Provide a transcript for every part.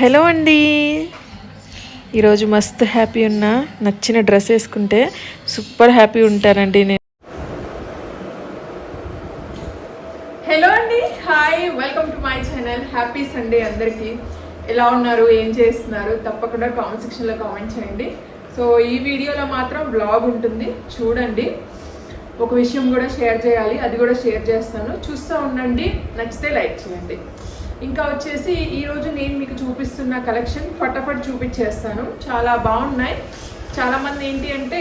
Hello అండి. ఈరోజు మస్తు హ్యాపీ ఉన్నా. నచ్చిన డ్రెస్ వేసుకుంటే సూపర్ హ్యాపీ ఉంటానండి నేను. హలో అండి. Hi. Welcome to my channel. Happy Sunday అందరికీ. ఎలా ఉన్నారు? ఏం చేస్తున్నారు? తప్పకుండా కామెంట్ సెక్షన్లో కామెంట్ చేయండి. సో ఈ వీడియోలో మాత్రం బ్లాగ్ ఉంటుంది. చూడండి. ఒక విషయం కూడా షేర్ చేయాలి. అది కూడా షేర్ చేస్తాను. చూస్తూ ఉండండి. నచ్చితే లైక్ చేయండి. ఇంకా వచ్చేసి ఈరోజు నేను మీకు చూపిస్తున్న కలెక్షన్ ఫటాఫట్ చూపించేస్తాను. చాలా బాగున్నాయి. చాలామంది ఏంటి అంటే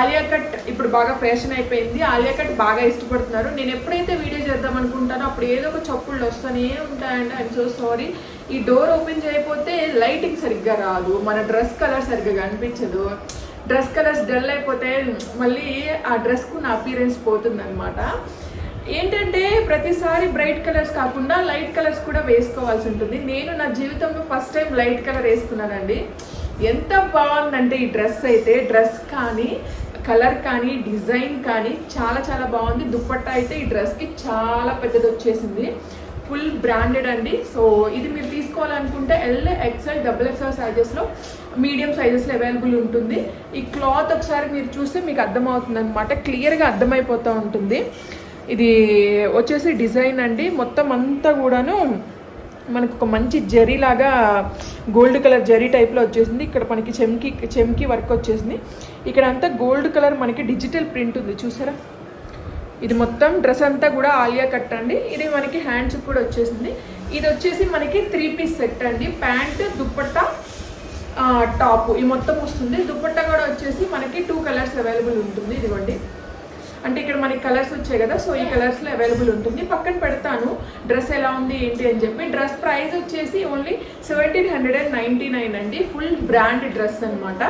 ఆలియా కట్ ఇప్పుడు బాగా ఫ్యాషన్ అయిపోయింది. ఆలియా కట్ బాగా ఇష్టపడుతున్నారు. నేను ఎప్పుడైతే వీడియో చేద్దాం అనుకుంటానో అప్పుడు ఏదో ఒక చప్పుళ్ళు వస్తూనే ఉంటాయండి. ఐఎమ్ సో సారీ ఈ డోర్ ఓపెన్ చేయకపోతే లైటింగ్ సరిగ్గా రాదు. మన డ్రెస్ కలర్ సరిగ్గా కనిపించదు. డ్రెస్ కలర్స్ డల్ అయిపోతే మళ్ళీ ఆ డ్రెస్కు నా అపీరెన్స్ పోతుందన్నమాట. ఏంటంటే ప్రతిసారి బ్రైట్ కలర్స్ కాకుండా లైట్ కలర్స్ కూడా వేసుకోవాల్సి ఉంటుంది. నేను నా జీవితంలో ఫస్ట్ టైం లైట్ కలర్ వేసుకున్నానండి. ఎంత బాగుందంటే ఈ డ్రెస్ అయితే డ్రెస్ కానీ కలర్ కానీ డిజైన్ కానీ చాలా చాలా బాగుంది. దుప్పట్టా అయితే ఈ డ్రెస్కి చాలా పెద్దది వచ్చేసింది. ఫుల్ బ్రాండెడ్ అండి. సో ఇది మీరు తీసుకోవాలనుకుంటే ఎల్ ఎక్స్ఎల్ డబుల్ ఎక్స్ఎల్ సైజెస్లో మీడియం సైజెస్లో అవైలబుల్ ఉంటుంది. ఈ క్లాత్ ఒకసారి మీరు చూస్తే మీకు అర్థమవుతుంది అనమాట క్లియర్గా అర్థమైపోతూ ఉంటుంది. ఇది వచ్చేసి డిజైన్ అండి. మొత్తం అంతా కూడాను మనకు ఒక మంచి జరీ లాగా గోల్డ్ కలర్ జరీ టైప్లో వచ్చేసింది. ఇక్కడ మనకి చెమ్కి చెమ్కి వర్క్ వచ్చేసింది. ఇక్కడ అంతా గోల్డ్ కలర్ మనకి డిజిటల్ ప్రింట్ ఉంది. చూసారా? ఇది మొత్తం డ్రెస్ అంతా కూడా ఆలియా కట్ అండి. ఇది మనకి హ్యాండ్స్ కూడా వచ్చేసింది. ఇది వచ్చేసి మనకి త్రీ పీస్ సెట్ అండి. Pant dupatta top. ఈ మొత్తం వస్తుంది. దుప్పట్టా కూడా వచ్చేసి మనకి టూ కలర్స్ అవైలబుల్ ఉంటుంది. ఇదిగోండి. అంటే ఇక్కడ మనకి కలర్స్ వచ్చాయి కదా సో ఈ కలర్స్లో అవైలబుల్ ఉంటుంది. పక్కన పెడతాను డ్రెస్ ఎలా ఉంది ఏంటి అని చెప్పి. డ్రెస్ ప్రైస్ వచ్చేసి only seventeen hundred and ninety nine అండి. ఫుల్ బ్రాండ్ డ్రెస్ అనమాట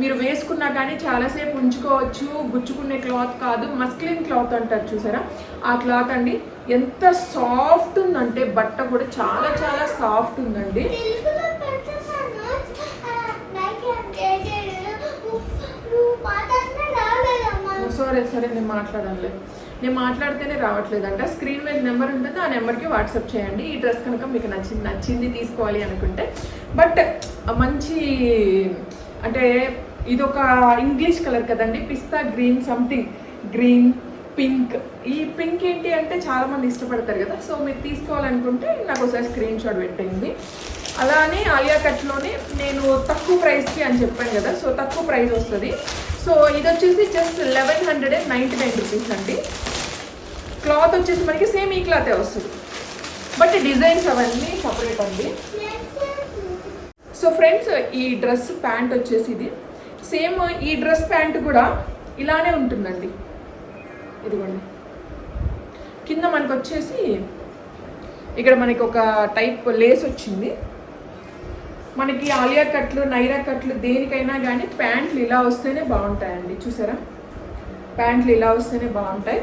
మీరు వేసుకున్నా కానీ చాలాసేపు ఉంచుకోవచ్చు. గుచ్చుకునే క్లాత్ కాదు మస్క్లిన్ క్లాత్ అంటారు చూసారా? ఆ క్లాత్ అండి. ఎంత సాఫ్ట్ ఉందంటే బట్ట కూడా చాలా చాలా సాఫ్ట్ ఉందండి. సరే సరే నేను మాట్లాడాలి నేను మాట్లాడితేనే రావట్లేదంట. స్క్రీన్ మీద నెంబర్ ఉంటుంది ఆ నెంబర్కి వాట్సాప్ చేయండి. ఈ డ్రెస్ కనుక మీకు నచ్చింది నచ్చింది తీసుకోవాలి అనుకుంటే. బట్ మంచి అంటే ఇది ఒక ఇంగ్లీష్ కలర్ కదండి. Pista green something. Green pink. ఈ పింక్ ఏంటి అంటే చాలామంది ఇష్టపడతారు కదా. సో మీరు తీసుకోవాలనుకుంటే నాకు ఒకసారి స్క్రీన్ షాట్ పెట్టింది అలానే ఆలియా కట్లోనే నేను తక్కువ ప్రైస్కి అని చెప్పాను కదా. సో తక్కువ ప్రైస్ వస్తుంది. సో ఇది వచ్చేసి just eleven hundred and ninety nine rupees అండి. క్లాత్ వచ్చేసి మనకి సేమ్ ఈ క్లాతే వస్తుంది. బట్ డిజైన్స్ అవన్నీ సపరేట్ అండి. సో ఫ్రెండ్స్ ఈ డ్రెస్ ప్యాంట్ వచ్చేసి ఇది. సేమ్ ఈ డ్రెస్ ప్యాంట్ కూడా ఇలానే ఉంటుందండి. ఇదిగోండి. కింద మనకు వచ్చేసి ఇక్కడ మనకి ఒక టైప్ లేస్ వచ్చింది. మనకి ఆలియా కట్లు నైరా కట్లు దేనికైనా కానీ ప్యాంట్లు ఇలా వస్తేనే బాగుంటాయండి. చూసారా? ప్యాంట్లు ఇలా వస్తేనే బాగుంటాయి.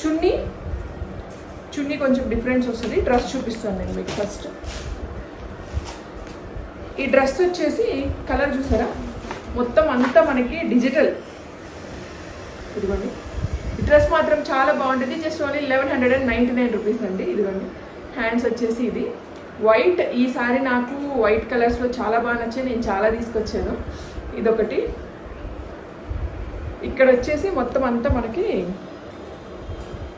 చున్నీ చున్నీ కొంచెం డిఫరెన్స్ వస్తుంది. డ్రెస్ చూపిస్తాను నేను మీకు ఫస్ట్. ఈ డ్రెస్ వచ్చేసి కలర్ చూసారా? మొత్తం అంతా మనకి డిజిటల్. ఇదిగోండి. ఈ డ్రెస్ మాత్రం చాలా బాగుంటుంది. Just only eleven hundred and ninety nine rupees అండి. ఇదిగోండి. హ్యాండ్స్ వచ్చేసి ఇది. వైట్ ఈసారి నాకు వైట్ కలర్స్లో చాలా బాగా నచ్చాయి. నేను చాలా తీసుకొచ్చాను. ఇదొకటి. ఇక్కడ వచ్చేసి మొత్తం అంతా మనకి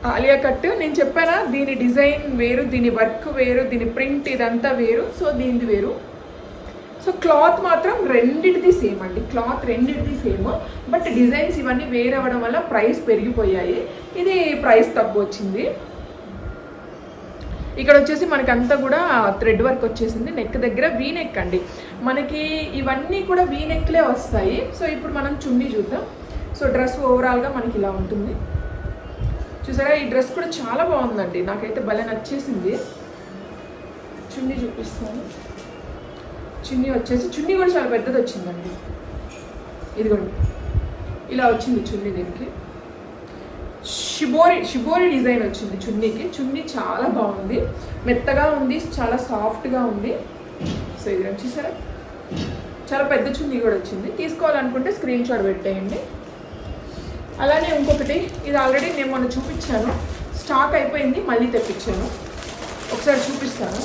ఆలియా కట్. నేను చెప్పానా? దీని డిజైన్ వేరు దీని వర్క్ వేరు దీని ప్రింట్ ఇదంతా వేరు. సో దీనిది వేరు. సో క్లాత్ మాత్రం రెండిటిది సేమ్ అండి. క్లాత్ రెండిటిది సేమ్. బట్ డిజైన్స్ ఇవన్నీ వేరవడం అవ్వడం వల్ల ప్రైస్ పెరిగిపోయాయి. ఇది ప్రైస్ తక్కువ వచ్చింది. ఇక్కడ వచ్చేసి మనకి అంతా కూడా థ్రెడ్ వర్క్ వచ్చేసింది నెక్ దగ్గర వీ నెక్ అండి. మనకి ఇవన్నీ కూడా వీ నెక్లే వస్తాయి. సో ఇప్పుడు మనం చున్నీ చూద్దాం. సో డ్రెస్ ఓవరాల్గా మనకి ఇలా ఉంటుంది. చూసారా? ఈ డ్రెస్ కూడా చాలా బాగుందండి. నాకైతే భలే నచ్చేసింది. చున్నీ చూపిస్తాను. చున్నీ వచ్చేసి చున్నీ కూడా చాలా పెద్దది వచ్చిందండి ఇదిగోండి. ఇలా వచ్చింది చున్నీ దీనికి. షిబోరి షిబోరి డిజైన్ వచ్చింది చున్నీకి. చున్నీ చాలా బాగుంది. మెత్తగా ఉంది చాలా సాఫ్ట్గా ఉంది. సో ఇది వచ్చేసారా చాలా పెద్ద చున్నీ కూడా వచ్చింది. తీసుకోవాలనుకుంటే స్క్రీన్ షాట్ పెట్టేయండి. అలానే ఇంకొకటి ఇది ఆల్రెడీ నేను మొన్న చూపించాను. స్టాక్ అయిపోయింది మళ్ళీ తెప్పించాను. ఒకసారి చూపిస్తాను.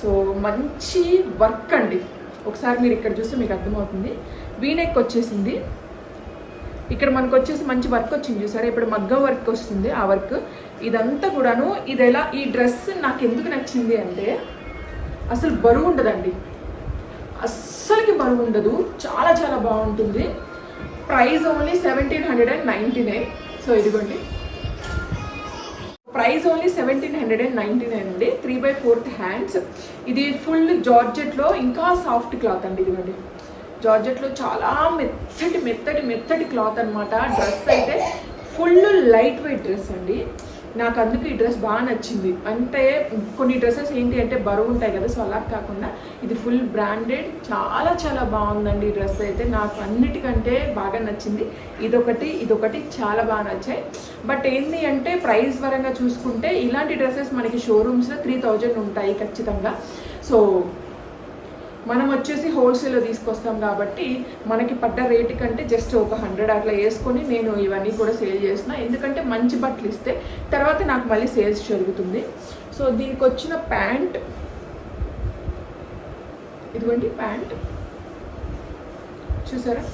సో మంచి వర్క్ అండి. ఒకసారి మీరు ఇక్కడ చూస్తే మీకు అర్థమవుతుంది. వీనెక్ వచ్చేసింది. ఇక్కడ మనకు వచ్చేసి మంచి వర్క్ వచ్చింది చూసారా? ఇప్పుడు మగ్గం వర్క్ వస్తుంది ఆ వర్క్ ఇదంతా కూడాను ఇది ఎలా ఈ డ్రెస్ నాకు ఎందుకు నచ్చింది అంటే అసలు బరువు ఉండదండి. అస్సలకి బరువు ఉండదు చాలా చాలా బాగుంటుంది. Price only seventeen hundred and ninety nine so ఇదిగోండి. Price only seventeen hundred and ninety nine అండి త్రీ బై ఫోర్త్ హ్యాండ్స్ ఇది ఫుల్ జార్జెట్లో ఇంకా సాఫ్ట్ క్లాత్ అండి ఇదిగోండి. జార్జెట్లో చాలా మెత్తటి మెత్తటి మెత్తటి క్లాత్ అనమాట డ్రెస్ అయితే ఫుల్ లైట్ వెయిట్ డ్రెస్ అండి. నాకు అందుకు ఈ డ్రెస్ బాగా నచ్చింది. అంటే కొన్ని డ్రెస్సెస్ ఏంటి అంటే బరువు ఉంటాయి కదా సో అలా కాకుండా ఇది ఫుల్ బ్రాండెడ్ చాలా చాలా బాగుందండి ఈ డ్రెస్ అయితే. నాకు అన్నిటికంటే బాగా నచ్చింది. ఇదొకటి ఇదొకటి చాలా బాగా నచ్చాయి. బట్ ఏంటి అంటే ప్రైస్ పరంగా చూసుకుంటే ఇలాంటి డ్రెస్సెస్ మనకి షోరూమ్స్లో త్రీ థౌజండ్ ఉంటాయి ఖచ్చితంగా. సో మనం వచ్చేసి హోల్సేల్లో తీసుకొస్తాం కాబట్టి మనకి పడ్డ రేటు కంటే జస్ట్ ఒక హండ్రెడ్ అట్లా వేసుకొని నేను ఇవన్నీ కూడా సేల్ చేసిన ఎందుకంటే మంచి బట్టలు ఇస్తే తర్వాత నాకు మళ్ళీ సేల్స్ జరుగుతుంది. సో దీనికి వచ్చిన ప్యాంట్ ఇదిగోండి ప్యాంట్. చూసారా?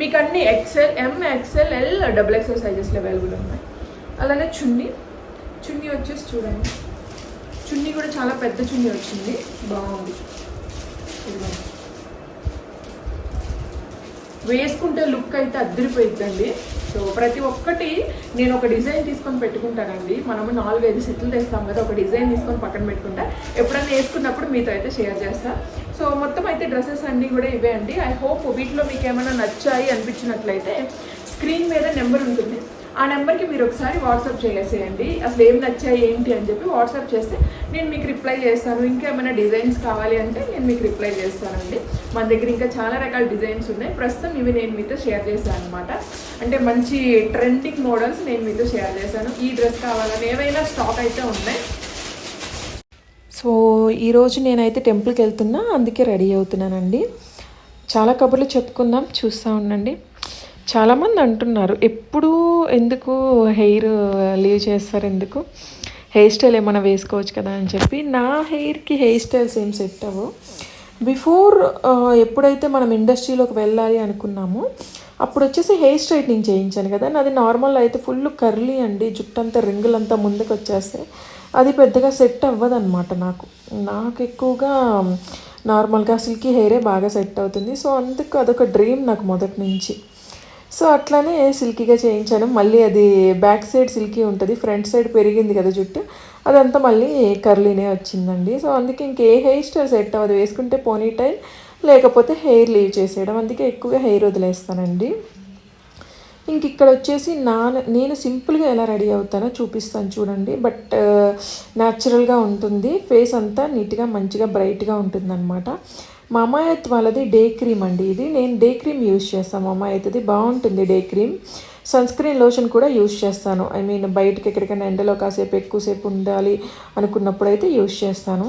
మీకు అన్ని XL M XL L double XL సైజెస్లో available ఉన్నాయి. అలానే చున్నీ. చున్నీ వచ్చేసి చూడండి. చున్నీ కూడా చాలా పెద్ద చున్నీ వచ్చింది. బాగుంది. వేసుకుంటే లుక్ అయితే అద్దరిపోయిద్దండి. సో ప్రతి ఒక్కటి నేను ఒక డిజైన్ తీసుకొని పెట్టుకుంటానండి. మనము నాలుగైదు సెట్లు తెస్తాం కదా ఒక డిజైన్ తీసుకొని పక్కన పెట్టుకుంటా. ఎప్పుడైనా వేసుకున్నప్పుడు మీతో అయితే షేర్ చేస్తా. సో మొత్తం అయితే డ్రెస్సెస్ అన్నీ కూడా ఇవే అండి. ఐ హోప్ వీటిలో మీకు ఏమైనా నచ్చాయి అనిపించినట్లయితే స్క్రీన్ మీద నెంబర్ ఉంటుంది. ఆ నెంబర్కి మీరు ఒకసారి వాట్సాప్ చేసేయండి. అసలు ఏం నచ్చాయి ఏంటి అని చెప్పి వాట్సాప్ చేస్తే నేను మీకు రిప్లై చేస్తాను. ఇంకా ఏమైనా డిజైన్స్ కావాలి అంటే నేను మీకు రిప్లై చేస్తానండి. మన దగ్గర ఇంకా చాలా రకాల డిజైన్స్ ఉన్నాయి. ప్రస్తుతం ఇవి నేను మీతో షేర్ చేశాను అనమాట అంటే మంచి ట్రెండింగ్ మోడల్స్ నేను మీతో షేర్ చేశాను. ఈ డ్రెస్ కావాలని ఏవైనా స్టాక్ అయితే ఉన్నాయి. సో ఈరోజు నేనైతే టెంపుల్కి వెళ్తున్నా. అందుకే రెడీ అవుతున్నానండి. చాలా కబుర్లు చెప్పుకుందాం. చూస్తూ ఉండండి. చాలామంది అంటున్నారు ఎప్పుడూ ఎందుకు హెయిర్ లీవ్ చేస్తారు? ఎందుకు? హెయిర్ స్టైల్ ఏమైనా వేసుకోవచ్చు కదా? అని చెప్పి నా హెయిర్కి హెయిర్ స్టైల్స్ ఏం సెట్ అవ్వవు బిఫోర్ ఎప్పుడైతే మనం ఇండస్ట్రీలోకి వెళ్ళాలి అనుకున్నామో అప్పుడు వచ్చేసి హెయిర్ స్ట్రైట్నింగ్ చేయించాను కదా. నాది నార్మల్ అయితే ఫుల్ కర్లీ అండి జుట్టంతా రింగులంతా ముందుకు వచ్చేస్తే అది పెద్దగా సెట్ అవ్వదన్నమాట నాకు. నాకు ఎక్కువగా నార్మల్గా సిల్కీ హెయిరే బాగా సెట్ అవుతుంది. సో అందుకు అదొక డ్రీమ్ నాకు మొదటి నుంచి. సో అట్లానే సిల్కీగా చేయించాను. మళ్ళీ అది బ్యాక్ సైడ్ సిల్కీ ఉంటుంది ఫ్రంట్ సైడ్ పెరిగింది కదా జుట్టు అదంతా మళ్ళీ కర్లీనే వచ్చిందండి. సో అందుకే ఇంకే హెయిర్ స్టైల్ సెట్ అవ్వదు. వేసుకుంటే పోనీ టైల్ లేకపోతే హెయిర్ లీవ్ చేసేయడం. అందుకే ఎక్కువగా హెయిర్ వదిలేస్తానండి. ఇంక ఇక్కడ వచ్చేసి నా నేను సింపుల్గా ఎలా రెడీ అవుతానో చూపిస్తాను చూడండి. బట్ uh, న్యాచురల్గా ఉంటుంది. ఫేస్ అంతా నీట్గా మంచిగా బ్రైట్గా ఉంటుంది మా అమ్మాయిత్ వాళ్ళది డే క్రీమ్ అండి. ఇది నేను డే క్రీమ్ యూస్ చేస్తాను మా అమ్మాయితది బాగుంటుంది day cream. Sunscreen lotion కూడా యూస్ చేస్తాను. ఐ మీన్ బయటకి ఎక్కడికైనా ఎండలో కాసేపు ఎక్కువసేపు ఉండాలి అనుకున్నప్పుడు అయితే యూస్ చేస్తాను.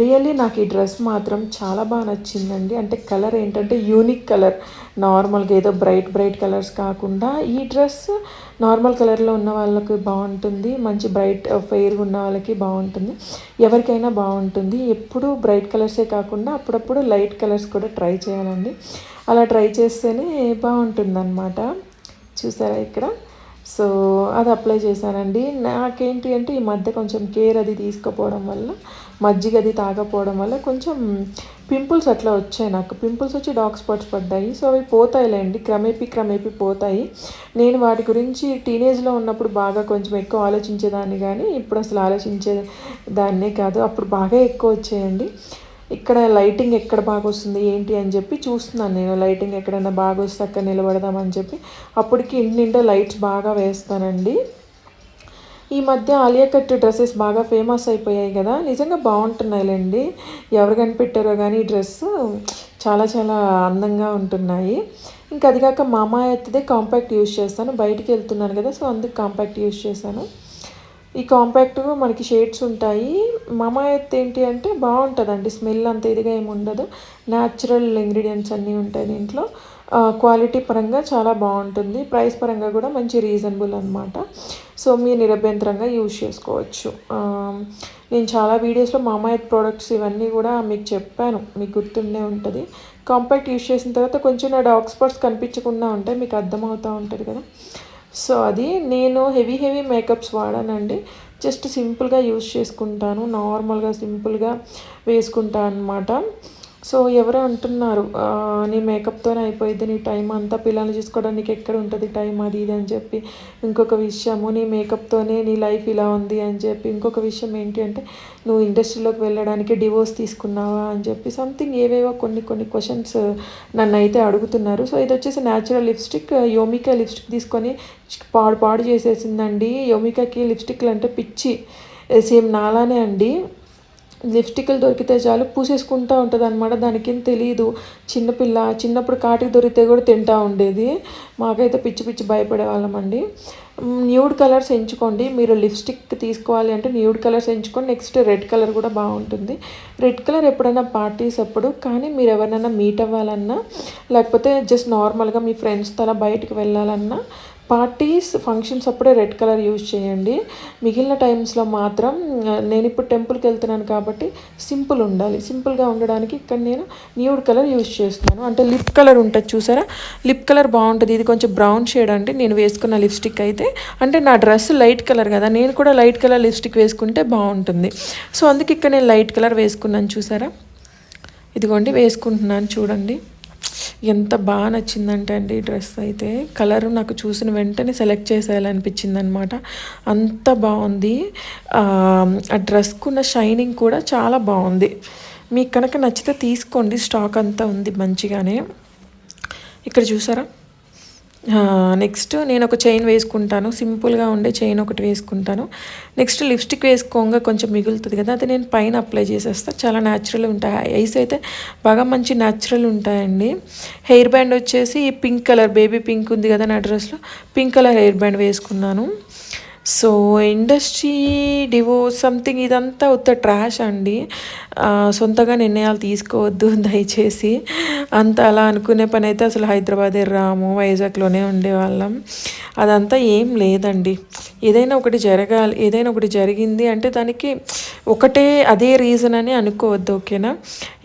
రియల్లీ నాకు ఈ డ్రెస్ మాత్రం చాలా బాగా నచ్చిందండి. అంటే కలర్ ఏంటంటే యూనిక్ కలర్. నార్మల్గా ఏదో బ్రైట్ బ్రైట్ కలర్స్ కాకుండా ఈ డ్రెస్ నార్మల్ కలర్లో ఉన్న వాళ్ళకి బాగుంటుంది. మంచి బ్రైట్ ఫెయిర్గా uh, ఉన్న వాళ్ళకి బాగుంటుంది. ఎవరికైనా బాగుంటుంది. ఎప్పుడు బ్రైట్ కలర్సే కాకుండా అప్పుడప్పుడు లైట్ కలర్స్ కూడా ట్రై చేయాలండి. అలా ట్రై చేస్తేనే బాగుంటుందన్నమాట. చూసారా ఇక్కడ? సో అది అప్లై చేశానండి. నాకేంటి అంటే ఈ మధ్య కొంచెం కేర్ అది తీసుకోపోవడం వల్ల మజ్జిగ అది తాగపోవడం వల్ల కొంచెం పింపుల్స్ అట్లా వచ్చాయి నాకు. పింపుల్స్ వచ్చి డాగ్ స్పాట్స్ పడ్డాయి. సో అవి పోతాయిలేండి. క్రమేపీ క్రమేపీ పోతాయి. నేను వాటి గురించి టీనేజ్లో ఉన్నప్పుడు బాగా కొంచెం ఎక్కువ ఆలోచించేదాన్ని కానీ ఇప్పుడు అసలు ఆలోచించే దాన్నే కాదు. అప్పుడు బాగా ఎక్కువ వచ్చాయండి. ఇక్కడ లైటింగ్ ఎక్కడ బాగా వస్తుంది ఏంటి అని చెప్పి చూస్తున్నాను నేను. లైటింగ్ ఎక్కడైనా బాగా వస్తే అక్కడ నిలబడదామని చెప్పి. అప్పటికి ఇంటి నిండా లైట్స్ బాగా వేస్తానండి. ఈ మధ్య ఆలియా కట్ డ్రెస్సెస్ బాగా ఫేమస్ అయిపోయాయి కదా. నిజంగా బాగుంటున్నాయిలేండి. ఎవరు కనిపెట్టారో కానీ ఈ డ్రెస్ చాలా చాలా అందంగా ఉంటున్నాయి. ఇంకా అది కాక మామా ఎత్తిదే కాంపాక్ట్ యూస్ చేస్తాను. బయటికి వెళ్తున్నాను కదా సో అందుకు కాంపాక్ట్ యూస్ చేశాను. ఈ కాంపాక్ట్ మనకి షేడ్స్ ఉంటాయి. మామా ఎత్ ఏంటి అంటే బాగుంటుందండి. స్మెల్ అంత ఇదిగా ఏమి ఉండదు. న్యాచురల్ ఇంగ్రీడియంట్స్ అన్నీ ఉంటాయి దీంట్లో. క్వాలిటీ పరంగా చాలా బాగుంటుంది. ప్రైస్ పరంగా కూడా మంచి రీజనబుల్ అనమాట సో మీరు నిరభ్యంతరంగా యూజ్ చేసుకోవచ్చు. నేను చాలా వీడియోస్లో మామాయత్ ప్రోడక్ట్స్ ఇవన్నీ కూడా మీకు చెప్పాను. మీకు గుర్తుండే ఉంటుంది. కాంపాక్ట్ యూజ్ చేసిన తర్వాత కొంచెం నా డాగ్ స్పాట్స్ కనిపించకుండా ఉంటాయి మీకు అర్థమవుతూ ఉంటుంది కదా. సో అది నేను హెవీ హెవీ మేకప్స్ వాడానండి. జస్ట్ సింపుల్గా యూజ్ చేసుకుంటాను. నార్మల్గా సింపుల్గా వేసుకుంటాను అనమాట సో ఎవరో అంటున్నారు నీ మేకప్తోనే అయిపోయింది నీ టైం అంతా పిల్లల్ని చూసుకోవడానికి ఎక్కడ ఉంటుంది టైం అది ఇది అని చెప్పి ఇంకొక విషయము నీ మేకప్తోనే నీ లైఫ్ ఇలా ఉంది అని చెప్పి ఇంకొక విషయం ఏంటి అంటే నువ్వు ఇండస్ట్రీలోకి వెళ్ళడానికి డివోర్స్ తీసుకున్నావా అని చెప్పి సంథింగ్ ఏవేవో కొన్ని కొన్ని క్వశ్చన్స్ నన్ను అయితే అడుగుతున్నారు. సో ఇది వచ్చేసి న్యాచురల్ లిప్స్టిక్ యోమికా లిప్స్టిక్ తీసుకొని పాడు పాడు చేసేసిందండి. యోమికాకి లిప్స్టిక్లు అంటే పిచ్చి సేమ్ నాలానే అండి. లిప్స్టిక్లు దొరికితే చాలు పూసేసుకుంటూ ఉంటుంది అనమాట దానికేం తెలియదు చిన్నపిల్ల చిన్నప్పుడు కాటికి దొరికితే కూడా తింటా ఉండేది. మాకైతే పిచ్చి పిచ్చి భయపడేవాళ్ళమండి న్యూడ్ కలర్స్ ఎంచుకోండి. మీరు లిప్స్టిక్ తీసుకోవాలి అంటే న్యూడ్ కలర్స్ ఎంచుకొని నెక్స్ట్ రెడ్ కలర్ కూడా బాగుంటుంది. రెడ్ కలర్ ఎప్పుడైనా పార్టీస్ అప్పుడు కానీ మీరు ఎవరినైనా మీట్ అవ్వాలన్నా లేకపోతే జస్ట్ నార్మల్గా మీ ఫ్రెండ్స్తో అలా బయటకు వెళ్ళాలన్నా పార్టీస్ ఫంక్షన్స్ అప్పుడే రెడ్ కలర్ యూజ్ చేయండి. మిగిలిన టైమ్స్లో మాత్రం నేను ఇప్పుడు టెంపుల్కి వెళ్తున్నాను కాబట్టి సింపుల్ ఉండాలి. సింపుల్గా ఉండడానికి ఇక్కడ నేను న్యూడ్ కలర్ యూజ్ చేస్తున్నాను. అంటే లిప్ కలర్ ఉంటుంది చూసారా? లిప్ కలర్ బాగుంటుంది. ఇది కొంచెం బ్రౌన్ షేడ్ అంటే నేను వేసుకున్న లిప్స్టిక్ అయితే. అంటే నా డ్రెస్ లైట్ కలర్ కదా. నేను కూడా లైట్ కలర్ లిప్స్టిక్ వేసుకుంటే బాగుంటుంది. సో అందుకే ఇక్కడ నేను లైట్ కలర్ వేసుకున్నాను చూసారా? ఇదిగోండి వేసుకుంటున్నాను చూడండి. ఎంత బాగా నచ్చిందంటే అండి డ్రెస్ అయితే. కలర్ నాకు చూసిన వెంటనే సెలెక్ట్ చేసేయాలనిపించింది అనమాట అంత బాగుంది. ఆ ఆ డ్రెస్కున్న షైనింగ్ కూడా చాలా బాగుంది. మీకు కనుక నచ్చితే తీసుకోండి. స్టాక్ అంతా ఉంది మంచిగానే. ఇక్కడ చూసారా? నెక్స్ట్ నేను ఒక చైన్ వేసుకుంటాను. సింపుల్గా ఉండే చైన్ ఒకటి వేసుకుంటాను. నెక్స్ట్ లిప్స్టిక్ వేసుకోగా కొంచెం మిగులుతుంది కదా అది నేను పైన అప్లై చేసేస్తా. చాలా న్యాచురల్ ఉంటాయి. ఐస్ అయితే బాగా మంచి న్యాచురల్ ఉంటాయండి. హెయిర్ బ్యాండ్ వచ్చేసి పింక్ కలర్ బేబీ పింక్ ఉంది కదా నా డ్రెస్లో పింక్ కలర్ హెయిర్ బ్యాండ్ వేసుకున్నాను. సో ఇండస్ట్రీ డివో సంథింగ్ ఇదంతా ఉత్త ట్రాష్ అండి. సొంతగా నిర్ణయాలు తీసుకోవద్దు దయచేసి. అంత అలా అనుకునే పని అయితే అసలు హైదరాబాదే రాము వైజాగ్లోనే ఉండేవాళ్ళం. అదంతా ఏం లేదండి. ఏదైనా ఒకటి జరగాలి ఏదైనా ఒకటి జరిగింది అంటే దానికి ఒకటే అదే రీజన్ అని అనుకోవద్దు ఓకేనా?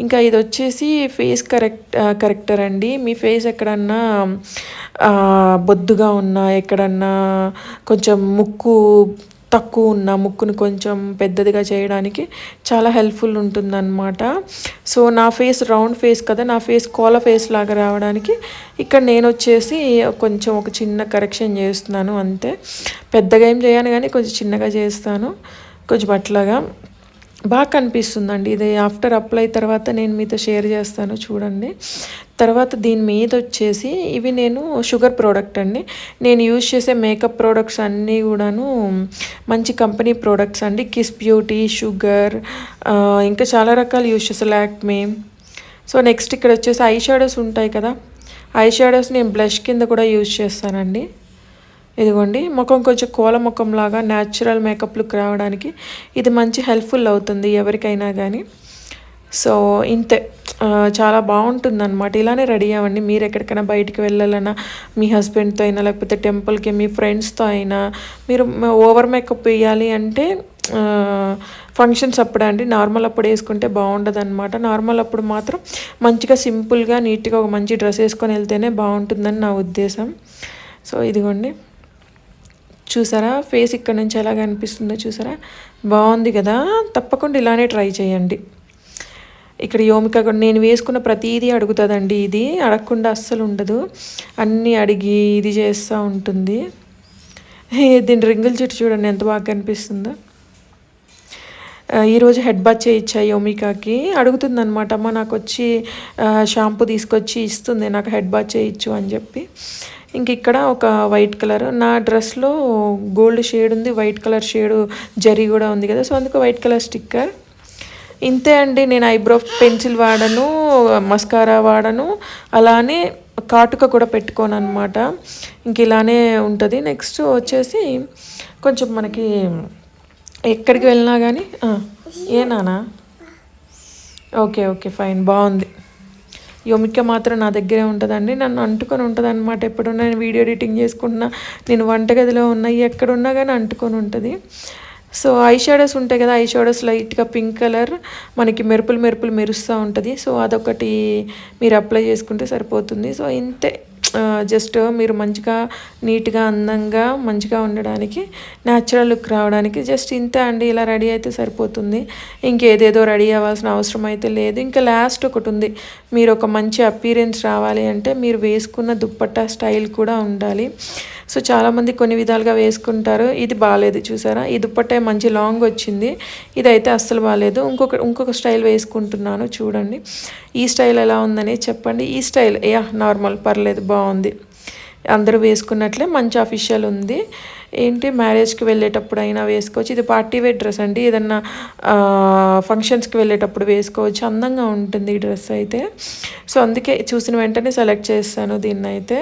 ఇంకా ఇది వచ్చేసి ఫేస్ కరెక్ట్ కరెక్టర్ అండి. మీ ఫేస్ ఎక్కడన్నా బొద్దుగా ఉన్నా ఎక్కడన్నా కొంచెం ముక్కు తక్కువ ఉన్న ముక్కును కొంచెం పెద్దదిగా చేయడానికి చాలా హెల్ప్ఫుల్ ఉంటుందన్నమాట. సో నా ఫేస్ రౌండ్ ఫేస్ కదా నా ఫేస్ కోల ఫేస్ లాగా రావడానికి ఇక్కడ నేను వచ్చేసి కొంచెం ఒక చిన్న కరెక్షన్ చేస్తున్నాను అంతే. పెద్దగా ఏం చేయను కానీ కొంచెం చిన్నగా చేస్తాను కొంచెం అట్లాగా. బాగా కనిపిస్తుందండి. ఇది ఆఫ్టర్ అప్లై తర్వాత నేను మీతో షేర్ చేస్తాను చూడండి. తర్వాత దీని మీద వచ్చేసి ఇవి నేను షుగర్ ప్రోడక్ట్ అండి. నేను యూజ్ చేసే మేకప్ ప్రోడక్ట్స్ అన్నీ కూడాను మంచి కంపెనీ ప్రోడక్ట్స్ అండి. కిస్ బ్యూటీ షుగర్ ఇంకా చాలా రకాలు యూజ్ చేసే లాక్మే సో నెక్స్ట్ ఇక్కడ వచ్చేసి ఐ షాడోస్ ఉంటాయి కదా. ఐ షాడోస్ నేను బ్లష్ కింద కూడా యూజ్ చేస్తానండి. ఇదిగోండి ముఖం కొంచెం కోల ముఖం లాగా న్యాచురల్ మేకప్ లుక్ రావడానికి ఇది మంచి హెల్ప్ఫుల్ అవుతుంది ఎవరికైనా కానీ సో ఇంతే. చాలా బాగుంటుంది అనమాట ఇలానే రెడీ అవ్వండి. మీరు ఎక్కడికైనా బయటికి వెళ్ళాలన్నా మీ హస్బెండ్తో అయినా లేకపోతే టెంపుల్కి మీ ఫ్రెండ్స్తో అయినా మీరు ఓవర్ మేకప్ వేయాలి అంటే ఫంక్షన్స్ అప్పుడే అండి. నార్మల్ అప్పుడు వేసుకుంటే బాగుండదు అనమాట నార్మల్ అప్పుడు మాత్రం మంచిగా సింపుల్గా నీట్గా ఒక మంచి డ్రెస్ వేసుకొని వెళ్తేనే బాగుంటుందని నా ఉద్దేశం. సో ఇదిగోండి. చూసారా? ఫేస్ ఇక్కడ నుంచి ఎలా కనిపిస్తుందో చూసారా? బాగుంది కదా? తప్పకుండా ఇలానే ట్రై చేయండి. ఇక్కడ యోమిక కూడా నేను వేసుకున్న ప్రతిదీ అడుగుతుందండి ఇది. అడగకుండా అస్సలు ఉండదు. అన్నీ అడిగి ఇది చేస్తూ ఉంటుంది. దీని రింగుల చెట్టు చూడండి ఎంత బాగా కనిపిస్తుందో. ఈరోజు హెడ్ బాత్ చేయించా యోమికాకి. అడుగుతుంది అనమాట అమ్మ నాకు వచ్చి షాంపూ తీసుకొచ్చి ఇస్తుంది నాకు హెడ్ బాత్ చేయించు అని చెప్పి. ఇంక ఇక్కడ ఒక వైట్ కలర్. నా డ్రెస్లో గోల్డ్ షేడ్ ఉంది వైట్ కలర్ షేడ్ జరీ కూడా ఉంది కదా సో అందుకు వైట్ కలర్ స్టిక్కర్. ఇంతే అండి నేను ఐబ్రో పెన్సిల్ వాడను మస్కారా వాడను అలానే కాటుక కూడా పెట్టుకోను అనమాట ఇంక ఇలానే ఉంటుంది. నెక్స్ట్ వచ్చేసి కొంచెం మనకి ఎక్కడికి వెళ్ళినా కానీ ఏ నానా? ఓకే ఓకే ఫైన్ బాగుంది. యోమిక మాత్రం నా దగ్గరే ఉంటుందండి. నన్ను అంటుకొని ఉంటుంది అనమాట ఎప్పుడున్నా నేను వీడియో ఎడిటింగ్ చేసుకుంటున్నా నేను వంటగదిలో ఉన్నా ఎక్కడున్నా కానీ అంటుకొని ఉంటుంది. సో ఐ షాడోస్ ఉంటాయి కదా ఐ షాడోస్ లైట్గా పింక్ కలర్ మనకి మెరుపులు మెరుపులు మెరుస్తూ ఉంటుంది. సో అదొకటి మీరు అప్లై చేసుకుంటే సరిపోతుంది. సో ఇంతే. జస్ట్ మీరు మంచిగా నీట్గా అందంగా మంచిగా ఉండడానికి న్యాచురల్ లుక్ రావడానికి జస్ట్ ఇంతే అండి ఇలా రెడీ అయితే సరిపోతుంది. ఇంకేదేదో రెడీ అవ్వాల్సిన అవసరం అయితే లేదు. ఇంకా లాస్ట్ ఒకటి ఉంది. మీరు ఒక మంచి అపీరెన్స్ రావాలి అంటే మీరు వేసుకున్న దుప్పట్టా స్టైల్ కూడా ఉండాలి. సో చాలామంది కొన్ని విధాలుగా వేసుకుంటారు. ఇది బాగాలేదు చూసారా? ఈ దుప్పట్ట మంచి లాంగ్ వచ్చింది. ఇదైతే అస్సలు బాగాలేదు ఇంకొక ఇంకొక స్టైల్ వేసుకుంటున్నాను చూడండి. ఈ స్టైల్ ఎలా ఉందని చెప్పండి. ఈ స్టైల్ యా నార్మల్ పర్లేదు బాగుంది. అందరూ వేసుకున్నట్లే మంచి అఫీషియల్ ఉంది. ఏంటి? మ్యారేజ్కి వెళ్ళేటప్పుడు అయినా వేసుకోవచ్చు. ఇది పార్టీ వేర్ డ్రెస్ అండి. ఏదన్నా ఫంక్షన్స్కి వెళ్ళేటప్పుడు వేసుకోవచ్చు. అందంగా ఉంటుంది ఈ డ్రెస్ అయితే. సో అందుకే చూసిన వెంటనే సెలెక్ట్ చేస్తాను దీన్ని అయితే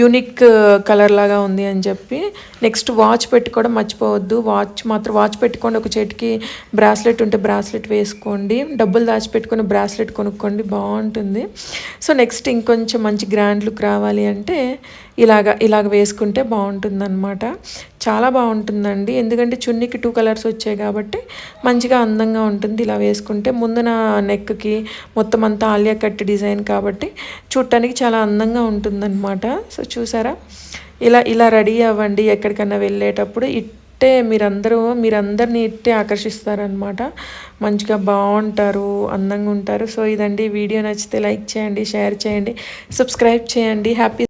యూనిక్ కలర్ uh, లాగా ఉంది అని చెప్పి. నెక్స్ట్ వాచ్ పెట్టుకోవడం మర్చిపోవద్దు. వాచ్ మాత్రం వాచ్ పెట్టుకోండి. ఒక చేతికి బ్రాస్లెట్ ఉంటే బ్రాస్లెట్ వేసుకోండి. డబ్బులు దాచిపెట్టుకొని బ్రాస్లెట్ కొనుక్కోండి. బాగుంటుంది. సో నెక్స్ట్ ఇంకొంచెం మంచి గ్రాండ్ లుక్ రావాలి అంటే ఇలాగ ఇలాగ వేసుకుంటే బాగుంటుందన్నమాట. చాలా బాగుంటుందండి. ఎందుకంటే చున్నీకి టూ కలర్స్ వచ్చాయి కాబట్టి మంచిగా అందంగా ఉంటుంది ఇలా వేసుకుంటే. ముందున నెక్కి మొత్తం అంతా ఆలియా కట్ డిజైన్ కాబట్టి చూడటానికి చాలా అందంగా ఉంటుందన్నమాట. సో చూసారా? ఇలా ఇలా రెడీ అవ్వండి ఎక్కడికన్నా వెళ్ళేటప్పుడు. ఇట్టే మీరందరూ మీరందరినీ ఇట్టే ఆకర్షిస్తారనమాట మంచిగా బాగుంటారు అందంగా ఉంటారు. సో ఇదండి. వీడియో నచ్చితే లైక్ చేయండి షేర్ చేయండి సబ్స్క్రైబ్ చేయండి. హ్యాపీ